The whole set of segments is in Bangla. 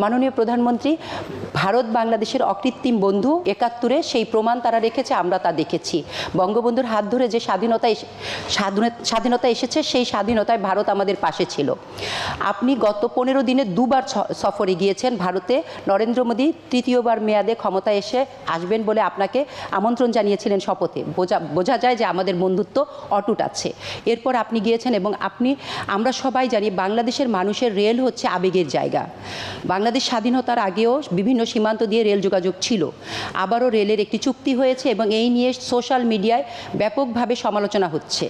মাননীয় প্রধানমন্ত্রী, ভারত বাংলাদেশের অকৃত্রিম বন্ধু একাত্তরে সেই প্রমাণ তারা রেখেছে, আমরা তা দেখেছি। বঙ্গবন্ধুর হাত ধরে যে স্বাধীনতা স্বাধীনতা এসেছে, সেই স্বাধীনতায় ভারত আমাদের পাশে ছিল। আপনি গত পনেরো দিনে দুবার সফরে গিয়েছেন ভারতে। নরেন্দ্র মোদী তৃতীয়বার মেয়াদে ক্ষমতায় এসে আসবেন বলে আপনাকে আমন্ত্রণ জানিয়েছিলেন শপথে। বোঝা বোঝা যায় যে আমাদের বন্ধুত্ব অটুট আছে। এরপর আপনি গিয়েছেন এবং আপনি, আমরা সবাই জানি বাংলাদেশের মানুষের রেল হচ্ছে আবেগের জায়গা। বাংলাদেশ স্বাধীনতার আগেও বিভিন্ন সীমান্ত দিয়ে রেল যোগাযোগ ছিল। আবারও রেলের একটি চুক্তি হয়েছে এবং এই নিয়ে সোশ্যাল মিডিয়ায় ব্যাপকভাবে সমালোচনা হচ্ছে।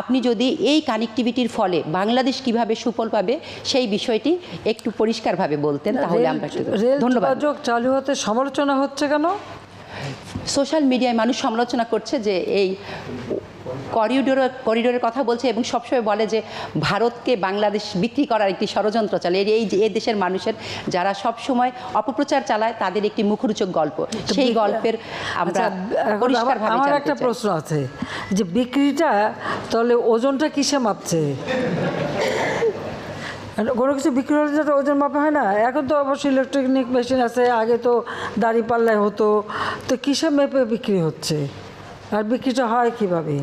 আপনি যদি এই কানেক্টিভিটির ফলে বাংলাদেশ কীভাবে সুফল পাবে সেই বিষয়টি একটু পরিষ্কারভাবে বলতেন তাহলে আমরা ধন্যবাদ। যোগাযোগ চালু হতে সমালোচনা হচ্ছে কেন? সোশ্যাল মিডিয়ায় মানুষ সমালোচনা করছে যে এই করিডোর করিডোরের কথা বলছে এবং সবসময় বলে যে ভারতকে বাংলাদেশ বিক্রি করার একটি ষড়যন্ত্র চলে। এই যে এই দেশের মানুষের যারা সব সময় অপপ্রচার চালায় তাদের একটি মুখরোচক গল্প। সেই গল্পের আমরা আচ্ছা, আমার- আমার একটা প্রশ্ন আছে যে বিক্রিটা তাহলে ওজনটা কিসে মাপছে? কোনো কিছু বিক্রি হলে যেটা ওজন মাপা হয় না? এখন তো অবশ্যই ইলেকট্রনিক মেশিন আছে আগে তো দাড়ি পাল্লায় হতো। তো কিসে মেপে বিক্রি হচ্ছে? আর বিক্রিটা হয় কীভাবে?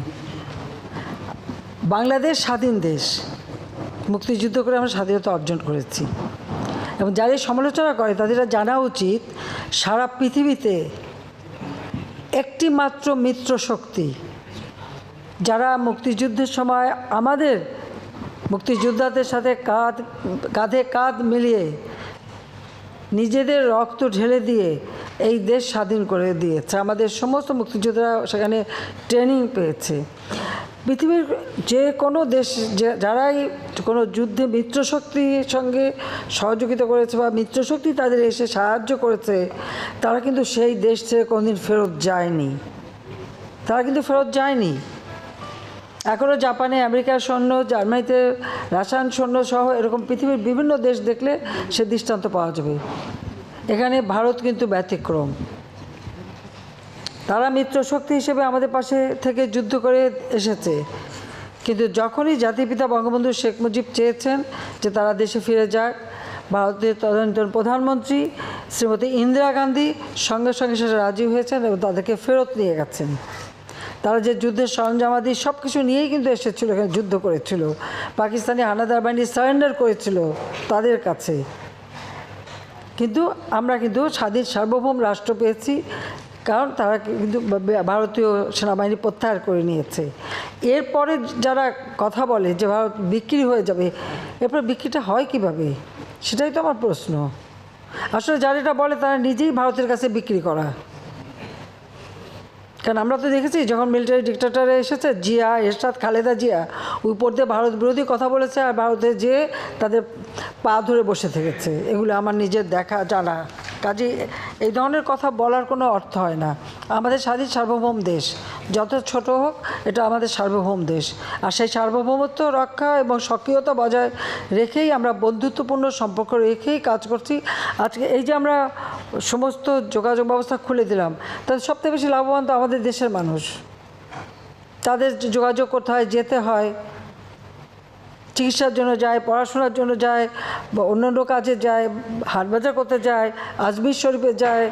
বাংলাদেশ স্বাধীন দেশ। মুক্তিযুদ্ধ করে আমরা স্বাধীনতা অর্জন করেছি। এবং যারা সমালোচনা করে, তাদের জানা উচিত, সারা পৃথিবীতে একটি মাত্র মিত্র শক্তি, যারা মুক্তিযুদ্ধের সময় আমাদের মুক্তিযোদ্ধাদের সাথে কাঁধ, কাঁধে কাঁধ মিলিয়ে নিজেদের রক্ত ঢেলে দিয়ে এই দেশ স্বাধীন করে দিয়েছে। আমাদের সমস্ত মুক্তিযোদ্ধারা সেখানে ট্রেনিং পেয়েছে। পৃথিবীর যে কোনো দেশ যারাই কোনো যুদ্ধে মিত্রশক্তির সঙ্গে সহযোগিতা করেছে বা মিত্রশক্তি তাদের এসে সাহায্য করেছে, তারা কিন্তু সেই দেশ থেকে কোনোদিন ফেরত যায়নি। তারা কিন্তু ফেরত যায়নি। এখনও জাপানে আমেরিকার সৈন্য, জার্মানিতে রাসায়ন সৈন্য সহ এরকম পৃথিবীর বিভিন্ন দেশ দেখলে সে দৃষ্টান্ত পাওয়া যাবে। এখানে ভারত কিন্তু ব্যতিক্রম। তারা মিত্র শক্তি হিসেবে আমাদের পাশে থেকে যুদ্ধ করে এসেছে। কিন্তু যখনই জাতিপিতা বঙ্গবন্ধু শেখ মুজিব চেয়েছেন যে তারা দেশে ফিরে যাক, ভারতের তদানীন্তন প্রধানমন্ত্রী শ্রীমতী ইন্দিরা গান্ধী সঙ্গে সঙ্গে সেটা রাজি হয়েছেন এবং তাদেরকে ফেরত নিয়ে গেছেন। তারা যে যুদ্ধের সরঞ্জামাদি সব কিছু নিয়েই কিন্তু এসেছিল, এখানে যুদ্ধ করেছিল। পাকিস্তানি হানাদার বাহিনী সারেন্ডার করেছিল তাদের কাছে। কিন্তু আমরা কিন্তু স্বাধীন সার্বভৌম রাষ্ট্র পেয়েছি কারণ তারা কিন্তু ভারতীয় সেনাবাহিনী প্রত্যাহার করে নিয়েছে। এরপরে যারা কথা বলে যে ভারত বিক্রি হয়ে যাবে, এরপরে বিক্রিটা হয় কীভাবে? সেটাই তো আমার প্রশ্ন। আসলে যারা এটা বলে তারা নিজেই ভারতের কাছে বিক্রি করা। কারণ আমরা তো দেখেছি, যখন মিলিটারি ডিক্টেটারে এসেছে, জিয়া, এরশাদ, খালেদা জিয়া, উপর দিয়ে ভারত বিরোধী কথা বলেছে আর ভারতে যেয়ে তাদের পা ধরে বসে থেকেছে। এগুলো আমার নিজের দেখা, জানা। কাজে এই ধরনের কথা বলার কোনো অর্থ হয় না। আমাদের স্বাধীন সার্বভৌম দেশ, যত ছোট হোক, এটা আমাদের সার্বভৌম দেশ। আর সেই সার্বভৌমত্ব রক্ষা এবং সক্রিয়তা বজায় রেখেই আমরা বন্ধুত্বপূর্ণ সম্পর্ক রেখেই কাজ করছি। আজকে এই যে আমরা সমস্ত যোগাযোগ ব্যবস্থা খুলে দিলাম তাদের সবথেকে বেশি লাভবান তো আমাদের দেশের মানুষ। তাদের যোগাযোগ হয় যেতে হয় চিকিৎসার জন্য যায়, পড়াশোনার জন্য যায়, বা অন্যান্য কাজে যায়, হাট বাজার করতে যায়, আজমির শরীফে যায়,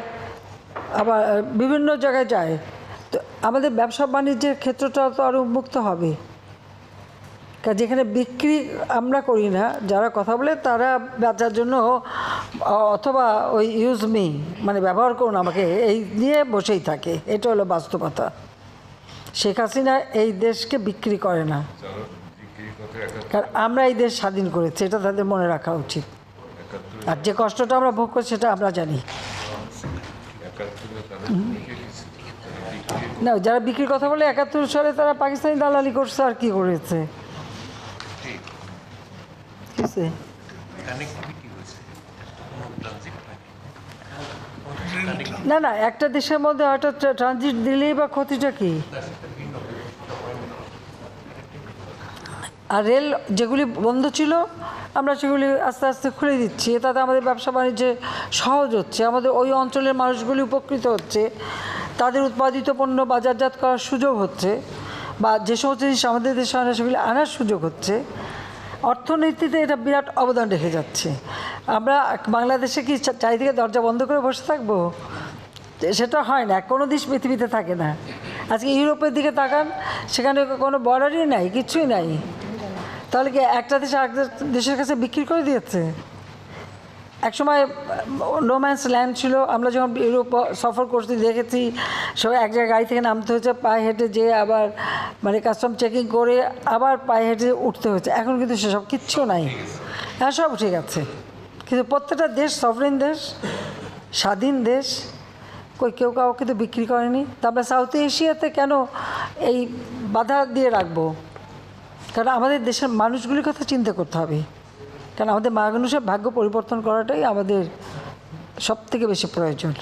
আবার বিভিন্ন জায়গায় যায়। তো আমাদের ব্যবসা বাণিজ্যের ক্ষেত্রটা তো আরও উন্মুক্ত হবে। যেখানে বিক্রি আমরা করি না, যারা কথা বলে তারা বেচার জন্য অথবা ওই ইউজ মি মানে ব্যবহার করুন আমাকে, এই নিয়ে বসেই থাকে। এটা হলো বাস্তবতা। শেখ হাসিনা এই দেশকে বিক্রি করে না। কারণ আমরা এই দেশ স্বাধীন করেছি, এটা তাদের মনে রাখা উচিত। আর যে কষ্টটা আমরা ভোগ করছি সেটা আমরা জানি। না, যারা বিক্রির কথা বলে, একাত্তর সালে তারা পাকিস্তানি দালালি করছে, আর কি করেছে? না না, একটা দেশের মধ্যে হয়তো ট্রানজিট দিলেই বা ক্ষতিটা কি? আর রেল যেগুলি বন্ধ ছিল, আমরা সেগুলি আস্তে আস্তে খুলে দিচ্ছি। তাতে আমাদের ব্যবসা বাণিজ্যে সহজ হচ্ছে। আমাদের ওই অঞ্চলের মানুষগুলি উপকৃত হচ্ছে। তাদের উৎপাদিত পণ্য বাজারজাত করার সুযোগ হচ্ছে বা যে সমস্ত জিনিস আমাদের দেশে আনা সেগুলি আনার সুযোগ হচ্ছে। অর্থনীতিতে এটা বিরাট অবদান রেখে যাচ্ছে। আমরা বাংলাদেশে কি চারিদিকে দরজা বন্ধ করে বসে থাকব? সেটা হয় না। কোনো দেশ পৃথিবীতে থাকে না। আজকে ইউরোপের দিকে তাকান, সেখানে কোনো বর্ডারই নাই, কিছুই নাই। তাহলে কি একটা দেশ আরেক দেশের কাছে বিক্রি করে দিয়েছে? একসময় নোম্যান্স ল্যান্ড ছিল। আমরা যখন ইউরোপ সফর করতে দেখেছি, সবাই এক জায়গায় গাড়ি থেকে নামতে হয়েছে, পায়ে হেঁটে যেয়ে আবার মানে কাস্টম চেকিং করে আবার পায়ে হেঁটে উঠতে হয়েছে। এখন কিন্তু সেসব কিচ্ছু নাই। হ্যাঁ সব ঠিক আছে। কিন্তু প্রত্যেকটা দেশ সফরেন দেশ, স্বাধীন দেশ, কই কেউ কাউকে তো বিক্রি করেনি। তা আমরা সাউথ এশিয়াতে কেন এই বাধা দিয়ে রাখব? কারণ আমাদের দেশের মানুষগুলির কথা চিন্তা করতে হবে। কারণ আমাদের মানুষের ভাগ্য পরিবর্তন করাটাই আমাদের সব থেকে বেশি প্রয়োজন।